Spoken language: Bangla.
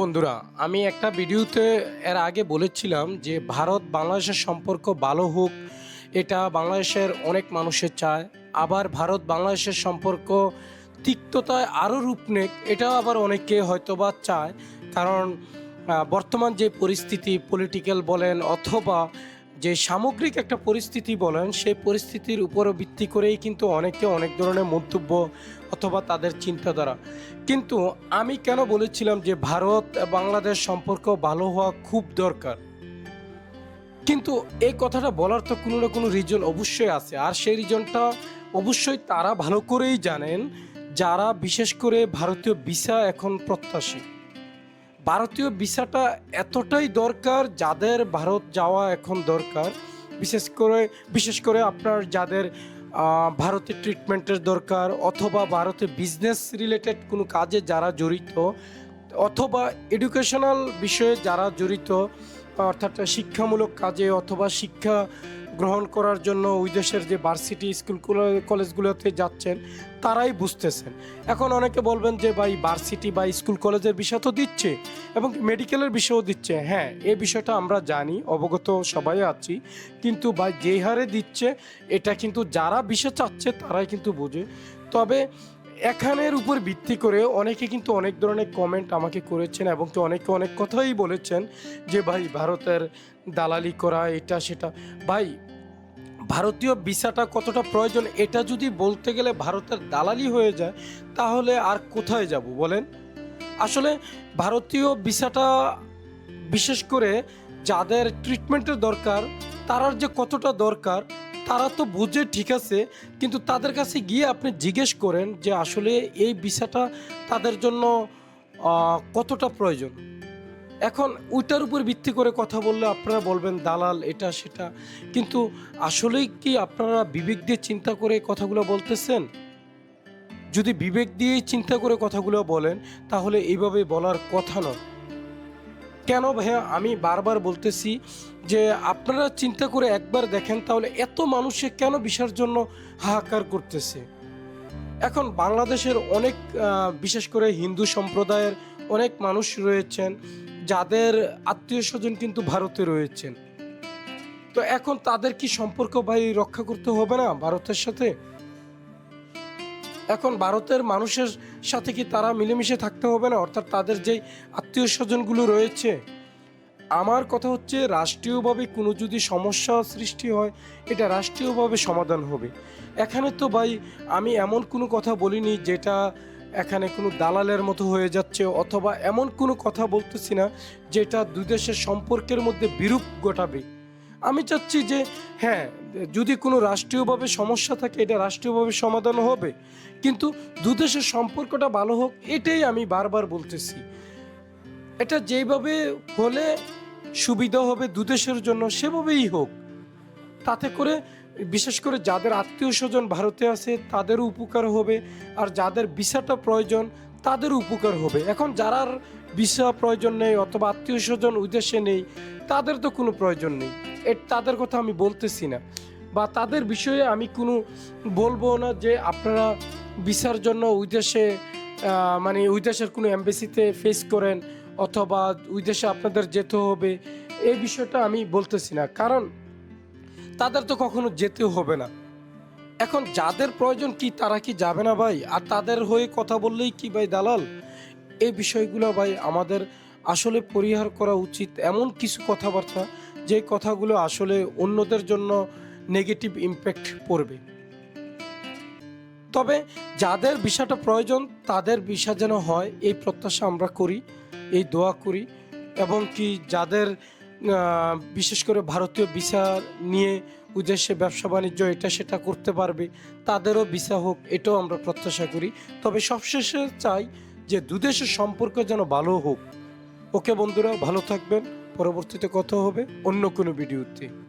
বন্ধুরা, আমি একটা ভিডিওতে এর আগে বলেছিলাম যে ভারত বাংলাদেশের সম্পর্ক ভালো হোক, এটা বাংলাদেশের অনেক মানুষের চায়। আবার ভারত বাংলাদেশের সম্পর্ক তিক্ততায় আরও রূপ নেক, এটাও আবার অনেকে হয়তোবা চায়। কারণ বর্তমান যে পরিস্থিতি পলিটিক্যাল বলেন অথবা যে সামগ্রিক একটা পরিস্থিতি বলেন, সেই পরিস্থিতির উপর ভিত্তি করেই কিন্তু অনেকে অনেক ধরনের মন্তব্য অথবা তাদের চিন্তাধারা। কিন্তু আমি কেন বলেছিলাম যে ভারত বাংলাদেশ সম্পর্ক ভালো হওয়া খুব দরকার? কিন্তু এই কথাটা বলার তো কোনো না কোনো রিজন অবশ্যই আছে। আর সেই রিজনটা অবশ্যই তারা ভালো করেই জানেন, যারা বিশেষ করে ভারতীয় ভিসা এখন প্রত্যাশী। ভারতীয় ভিসাটা এতটাই দরকার যাদের ভারত যাওয়া এখন দরকার বিশেষ করে বিশেষ করে আপনার যাদের ভারতে ট্রিটমেন্টের দরকার অথবা ভারতে বিজনেস রিলেটেড কোনো কাজে যারা জড়িত, অথবা এডুকেশনাল বিষয়ে যারা জড়িত অর্থাৎ শিক্ষামূলক কাজে অথবা শিক্ষা গ্রহণ করার জন্য ওই দেশের যে ভার্সিটি স্কুল কলেজগুলোতে যাচ্ছেন, তারাই বুঝতেছেন। এখন অনেকে বলবেন যে, ভাই ভার্সিটি বা স্কুল কলেজের বিষয় তো দিচ্ছে এবং মেডিকেলের বিষয়ও দিচ্ছে। হ্যাঁ এই বিষয়টা আমরা জানি, অবগত সবাই আছি। কিন্তু, ভাই, যে হারে দিচ্ছে, এটা কিন্তু যারা বিষয় চাচ্ছে, তারাই কিন্তু বোঝে। তবে এখানের উপর ভিত্তি করে অনেকে কিন্তু অনেক ধরনের কমেন্ট আমাকে করেছেন এবং কি অনেকে অনেক কথাই বলেছেন যে, ভাই, ভারতের দালালি করা, এটা, সেটা। ভাই, ভারতীয় ভিসাটা কতটা প্রয়োজন, এটা যদি বলতে গেলে ভারতের দালালি হয়ে যায়, তাহলে আর কোথায় যাব বলেন? আসলে ভারতীয় ভিসাটা বিশেষ করে যাদের ট্রিটমেন্টের দরকার, তারার যে কতটা দরকার তারা তো বুঝে ঠিক আছে, কিন্তু তাদের কাছে গিয়ে আপনি জিজ্ঞেস করেন যে আসলে এই ভিসাটা তাদের জন্য কতটা প্রয়োজন। এখন ওইটার উপর ভিত্তি করে কথা বললে আপনারা বলবেন দালাল, এটা, সেটা। কিন্তু আসলেই কি আপনারা বিবেক দিয়ে চিন্তা করে কথাগুলো বলতেছেন? যদি বিবেক দিয়ে চিন্তা করে কথাগুলো বলেন, তাহলে এইভাবে বলার কথা নয়। কেন ভাইয়া আমি বারবার বলতেছি যে আপনারা চিন্তা করে একবার দেখেন তাহলে এত মানুষে কেন বিষয়ের জন্য হাহাকার করতেছে? এখন বাংলাদেশের অনেক বিশেষ করে হিন্দু সম্প্রদায়ের অনেক মানুষ রয়েছেন, যাদের আত্মীয় স্বজন কিন্তু ভারতে রয়েছেন। তো এখন তাদের কি সম্পর্ক ভাই রক্ষা করতে হবে না ভারতের সাথে? এখন ভারতের মানুষের সাথে কি তারা মিলেমিশে থাকতে হবে না? অর্থাৎ তাদের যেই আত্মীয় স্বজনগুলো রয়েছে, আমার কথা হচ্ছে রাষ্ট্রীয়ভাবে কোনো যদি সমস্যা সৃষ্টি হয়, এটা রাষ্ট্রীয়ভাবে সমাধান হবে। এখানে তো ভাই, আমি এমন কোনো কথা বলিনি যেটা এখানে কোনো দালালের মতো হয়ে যাচ্ছে, অথবা এমন কোনো কথা বলতেছি না যেটা দুই দেশের সম্পর্কের মধ্যে বিরূপ ঘটাবে। আমি চাচ্ছি যে হ্যাঁ যদি কোনো রাষ্ট্রীয়ভাবে সমস্যা থাকে, এটা রাষ্ট্রীয়ভাবে সমাধান হবে। কিন্তু দু দেশের সম্পর্কটা ভালো হোক, এটাই আমি বারবার বলতেছি। এটা যেইভাবে হলে সুবিধা হবে দু দেশের জন্য, সেভাবেই হোক। তাতে করে, বিশেষ করে যাদের আত্মীয় স্বজন ভারতে আছে তাদেরও উপকার হবে, আর যাদের ভিসাটা প্রয়োজন তাদেরও উপকার হবে। এখন যারা ভিসা প্রয়োজন নেই অথবা আত্মীয় স্বজন উদ্দেশ্যে নেই, তাদের তো কোনো প্রয়োজন নেই। এ তাদের কথা আমি বলতেছি না। বা তাদের বিষয়ে আমি কোনো বলব না যে আপনারা ভিসার জন্য ওই দেশে মানে ওই দেশের কোনো এমবেসিতে ফেস করেন অথবা ওই দেশে আপনাদের যেতে হবে এই বিষয়টা আমি বলতেছি না। কারণ তাদের তো কখনো যেতে হবে না। এখন যাদের প্রয়োজন কি তারা কি যাবে না ভাই? আর তাদের হয়ে কথা বললেই কি ভাই দালাল? এই বিষয়গুলো ভাই আমাদের আসলে পরিহার করা উচিত। এমন কিছু কথাবার্তা যে কথাগুলো আসলে অন্যদের জন্য নেগেটিভ ইম্প্যাক্ট পড়বে। তবে যাদের বিষয়টা প্রয়োজন, তাদের বিষয় যেন হয়, এই প্রত্যাশা আমরা করি, এই দোয়া করি। এবং কি যাদের বিশেষ করে ভারতীয় ভিসা নিয়ে উদ্দেশ্যে ব্যবসা বাণিজ্য এটা সেটা করতে পারবে, তাদেরও ভিসা হোক, এটাও আমরা প্রত্যাশা করি। তবে সবশেষে চাই যে দুদেশের সম্পর্ক যেন ভালো হোক। ওকে বন্ধুরা, ভালো থাকবেন। পরবর্তীতে কথা হবে অন্য কোনো ভিডিওতে।